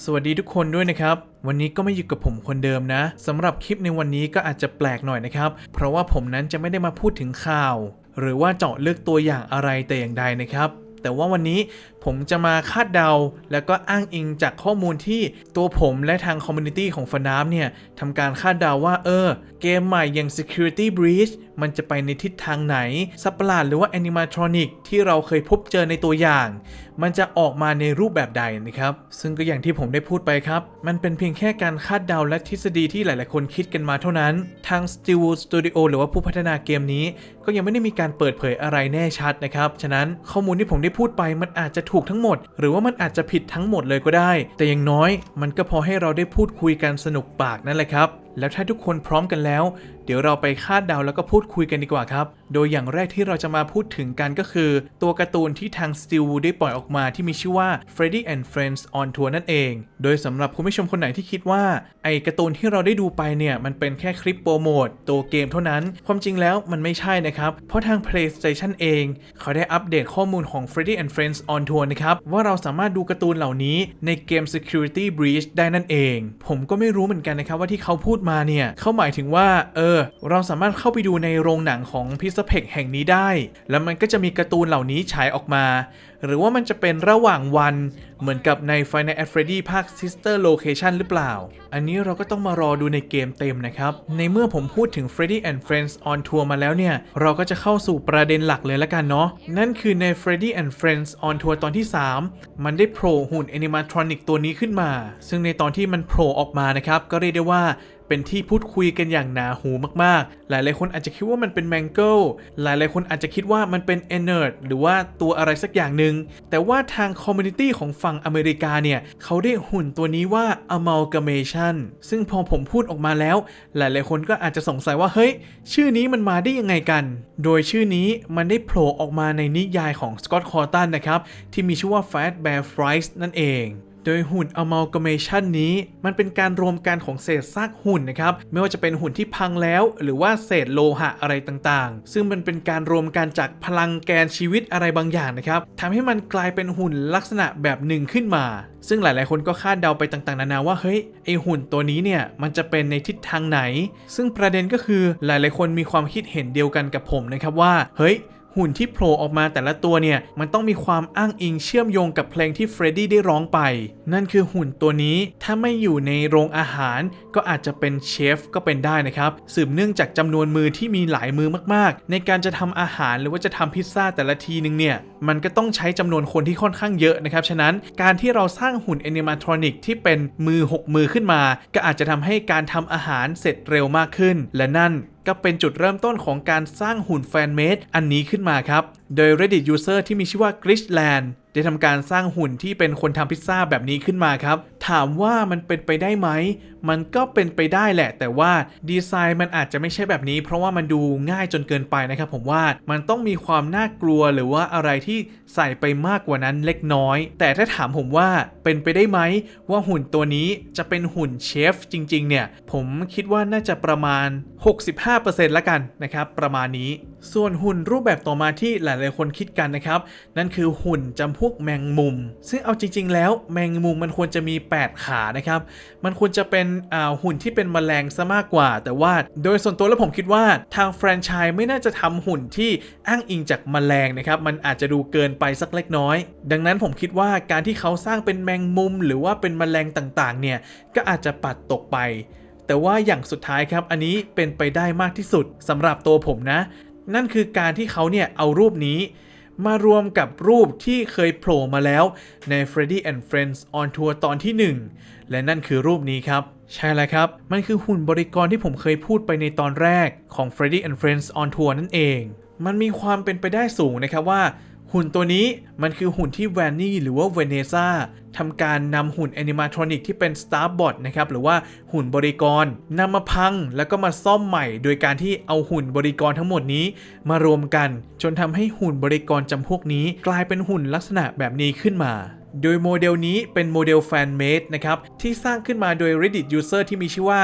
สวัสดีทุกคนด้วยนะครับ วันนี้ก็ไม่อยู่กับผมคนเดิมนะสำหรับคลิปในวันนี้ก็อาจจะแปลกหน่อยนะครับ เพราะว่าผมนั้นจะไม่ได้มาพูดถึงข่าว หรือว่าเจาะเลือกตัวอย่างอะไรแต่อย่างใดนะครับ แต่ว่าวันนี้ ผมจะมาคาดเดา แล้วก็อ้างอิงจากข้อมูลที่ตัวผมและทางคอมมูนิตี้ของฟนามเนี่ยทำการคาดเดาว่าเออ เกมใหม่อย่าง Security Breach มันจะไปในทิศทางไหนสัประหลาดหรือว่า Animatronic ที่เราเคยพบเจอในตัวอย่าง มันจะออกมาในรูปแบบใดนะครับ ซึ่งก็อย่างที่ผมได้พูดไปครับ มันเป็นเพียงแค่การคาดเดาและทฤษฎีที่หลาย ๆ คนคิดกันมาเท่านั้น ทาง Steelwood Studio หรือว่าผู้พัฒนาเกมนี้ ก็ยังไม่ได้มีการเปิดเผยอะไรแน่ชัดนะครับ ฉะนั้นข้อมูลที่ผมได้พูดไปมันอาจจะถูกทั้งหมด หรือว่ามันอาจจะผิดทั้งหมดเลยก็ได้ แต่อย่างน้อยมันก็พอให้เราได้พูดคุยกันสนุกปากนั่นแหละครับ แล้วถ้าทุกคนพร้อมกันแล้ว เดี๋ยวเราไปคาดเดาแล้วก็พูดคุยกันดีกว่าครับ โดยอย่างแรกที่เราจะมาพูดถึงกันก็คือ ตัวการ์ตูนที่ทาง Steelwood ได้ปล่อยออกมาที่มีชื่อว่า Freddy and Friends on Tour นั่นเอง โดยสำหรับคุณผู้ชมคนไหนที่คิดว่า ไอการ์ตูนที่เราได้ดูไปเนี่ย มันเป็นแค่คลิปโปรโมทตัวเกมเท่านั้น ความจริงแล้วมันไม่ใช่นะครับ เพราะทาง PlayStation เอง เขาได้อัปเดตข้อมูลของ Freddy and Friends on Tour นะครับว่าเราสามารถดูการ์ตูนเหล่านี้ในเกม Security Breach ได้นั่นเอง ผมก็ไม่รู้เหมือนกันนะครับว่าที่เขาพูดมาเนี่ยเขาหมายถึงว่า เออ เราสามารถเข้าไปดูในโรงหนังของพิซเพกแห่งนี้ได้ แล้วมันก็จะมีการ์ตูนเหล่านี้ฉายออกมา หรือว่ามันจะเป็นระหว่างวันเหมือนกับใน Final a t Freddy ภาค Sister Location หรือเปล่า อันนี้เราก็ต้องมารอดูในเกมเต็มนะครับ ในเมื่อผมพูดถึง Freddy and Friends on Tour มาแล้วเนี่ย เราก็จะเข้าสู่ประเด็นหลักเลยละกันเนาะ นั่นคือใน Freddy and Friends on Tour ตอนที่ 3 มันได้โผล่หุ่น Animatronic ตัวนี้ขึ้นมา ซึ่งในตอนที่มันโผล่ออกมานะครับ ก็เรียกได้ว่าเป็นที่พูดคุยกันอย่างหนาหูมากๆ หลายๆคนอาจจะคิดว่ามันเป็นแมงเกิลหลายๆคนอาจจะคิดว่ามันเป็นเอเนอร์หรือว่าตัวอะไรสักอย่างหนึ่งแต่ว่าทางคอมมูนิตี้ของฝั่งอเมริกาเนี่ย เขาได้หุ่นตัวนี้ว่า amalgamation ซึ่งพอผมพูดออกมาแล้ว หลายๆคนก็อาจจะสงสัยว่าเฮ้ย ชื่อนี้มันมาได้ยังไงกัน โดยชื่อนี้มันได้โผล่ออกมาในนิยายของสกอตต์คอร์ตันนะครับที่มีชื่อว่า Fat Bear Fries นั่นเอง โดยหุ่น amalgamation นี้มันเป็นการรวมกันของเศษซากหุ่นนะครับไม่ว่าจะเป็นหุ่นที่พังแล้ว หรือว่าเศษโลหะอะไรต่างๆ ซึ่งมันเป็นการรวมกันจากพลังแกนชีวิตอะไรบางอย่างนะครับทำให้มันกลายเป็นหุ่นลักษณะแบบหนึ่งขึ้นมา ซึ่งหลายๆ คนก็คาดเดาไปต่างๆ นานาว่าเฮ้ยไอหุ่นตัวนี้เนี่ยมันจะเป็นในทิศทางไหน ซึ่งประเด็นก็คือหลายๆ คนมีความคิดเห็นเดียวกันกับผมนะครับว่าเฮ้ย หุ่นที่โผล่ออกมาแต่ละตัวเนี่ย มันต้องมีความอ้างอิงเชื่อมโยงกับเพลงที่เฟรดดี้ได้ร้องไป นั่นคือหุ่นตัวนี้ถ้าไม่อยู่ในโรงอาหาร ก็อาจจะเป็นเชฟก็เป็นได้นะครับ สืบเนื่องจากจำนวนมือที่มีหลายมือมากๆ ในการจะทำอาหารหรือว่าจะทำพิซซ่าแต่ละทีนึงเนี่ย มันก็ต้องใช้จำนวนคนที่ค่อนข้างเยอะนะครับ ฉะนั้นการที่เราสร้างหุ่นแอนิมาทรอนิกที่เป็นมือ 6 มือขึ้นมา ก็อาจจะทำให้การทำอาหารเสร็จเร็วมากขึ้น และนั่น ก็เป็นจุดเริ่มต้นของการสร้างหุ่นแฟนเมดอันนี้ขึ้นมาครับ โดย Reddit user ที่มีชื่อว่า Glitchland ได้ทำการสร้างหุ่นที่เป็นคนทำพิซซ่าแบบนี้ขึ้นมาครับ ถามว่ามันเป็นไปได้ไหม มันก็เป็นไปได้แหละ แต่ว่าดีไซน์มันอาจจะไม่ใช่แบบนี้ เพราะว่ามันดูง่ายจนเกินไปนะครับ ผมว่ามันต้องมีความน่ากลัวหรือว่าอะไรที่ใส่ไปมากกว่านั้นเล็กน้อย แต่ถ้าถามผมว่าเป็นไปได้ไหม ว่าหุ่นตัวนี้จะเป็นหุ่นเชฟจริง ๆ เนี่ย ผมคิดว่าน่าจะประมาณ 65%ละกันนะครับประมาณนี้ ส่วนหุ่นรูปแบบต่อมาที่หลายๆคนคิดกันนะครับ นั่นคือหุ่นจำพวกแมงมุม ซึ่งเอาจริง ๆ แล้วแมงมุมมันควรจะมี 8 ขานะครับ มันควรจะเป็นหุ่นที่เป็นแมลงซะมากกว่า แต่ว่าโดยส่วนตัวแล้วผมคิดว่าทางแฟรนไชส์ไม่น่าจะทำหุ่นที่อ้างอิงจากแมลงนะครับ มันอาจจะดูเกินไปสักเล็กน้อย ดังนั้นผมคิดว่าการที่เขาสร้างเป็นแมงมุม หรือว่าเป็นแมลงต่างๆ เนี่ยก็อาจจะปัดตกไปแต่ว่าอย่างสุดท้ายครับ อันนี้เป็นไปได้มากที่สุดสำหรับตัวผมนะ นั่นคือการที่เขาเนี่ยเอารูปนี้มารวมกับรูปที่เคยโผล่มาแล้วใน Freddy and Friends on Tour ตอนที่ 1 และนั่นคือรูปนี้ครับ ใช่แล้วครับ มันคือหุ่นบริกรที่ผมเคยพูดไปในตอนแรกของ Freddy and Friends on Tour นั่นเอง มันมีความเป็นไปได้สูงนะครับว่า หุ่นตัวนี้มันคือหุ่นที่แวนนี่หรือว่าเวเนซ่าทำการนำหุ่นแอนิมาทรอนิกที่เป็น Starbot นะครับหรือว่าหุ่นบริกรนำมาพังแล้วก็มาซ่อมใหม่ โดยการที่เอาหุ่นบริกรทั้งหมดนี้ มารวมกัน จนทำให้หุ่นบริกรจำพวกนี้ กลายเป็นหุ่นลักษณะแบบนี้ขึ้นมา โดยโมเดลนี้เป็นโมเดล fan made นะครับ ที่สร้างขึ้นมาโดย Reddit user ที่มีชื่อว่า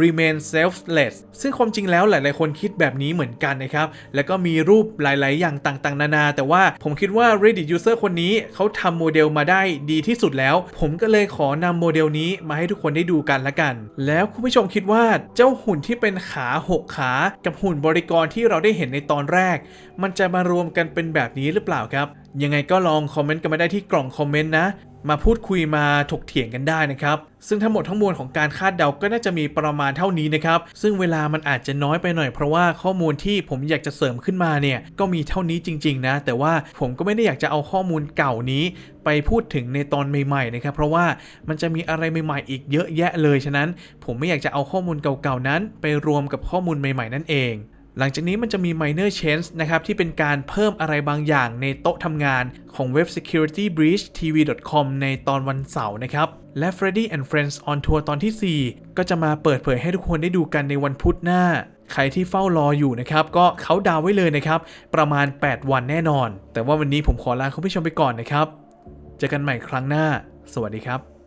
remain selfless ซึ่งความจริงแล้วหลาย ๆ คนคิดแบบนี้เหมือนกันนะครับ แล้วก็มีรูปหลาย ๆ อย่างต่าง ๆ นานา แต่ว่าผมคิดว่า Reddit user คนนี้เขาทำโมเดลมาได้ดีที่สุดแล้ว ผมก็เลยขอนำโมเดลนี้มาให้ทุกคนได้ดูกันละกัน แล้วคุณผู้ชมคิดว่าเจ้าหุ่นที่เป็นขา 6 ขา กับหุ่นบริกรที่เราได้เห็นในตอนแรก มันจะมารวมกันเป็นแบบนี้หรือเปล่าครับ ยังไงก็ลองคอมเมนต์กันมาได้ที่กล่องคอมเมนต์นะ มาพูดคุยมาถกเถียงกันได้นะครับ ซึ่งทั้งหมดทั้งมวลของการคาดเดาก็น่าจะมีประมาณเท่านี้นะครับ ซึ่งเวลามันอาจจะน้อยไปหน่อยเพราะว่าข้อมูลที่ผมอยากจะเสริมขึ้นมาเนี่ยก็มีเท่านี้จริง ๆ นะ แต่ว่าผมก็ไม่ได้อยากจะเอาข้อมูลเก่านี้ ไปพูดถึงในตอนใหม่ๆนะครับ เพราะว่ามันจะมีอะไรใหม่ๆ อีกเยอะแยะเลย ฉะนั้น ผมไม่อยากจะเอาข้อมูลเก่าๆนั้น ไปรวมกับข้อมูลใหม่ ๆ นั่นเอง หลังจากนี้มันจะมี minor change นะครับ ที่เป็นการเพิ่มอะไรบางอย่างในโต๊ะทำงานของเว็บ security breach tv.com ในตอนวันเสาร์นะครับ และ Freddy and Friends on Tour ตอนที่ 4 ก็จะมาเปิดเผยให้ทุกคนได้ดูกันในวันพุธหน้า ใครที่เฝ้ารออยู่นะครับ ก็เขาดาวไว้เลยนะครับ ประมาณ 8 วันแน่นอน แต่ว่าวันนี้ผมขอลาคุณผู้ชมไปก่อนนะครับ เจอกันใหม่ครั้งหน้า สวัสดีครับ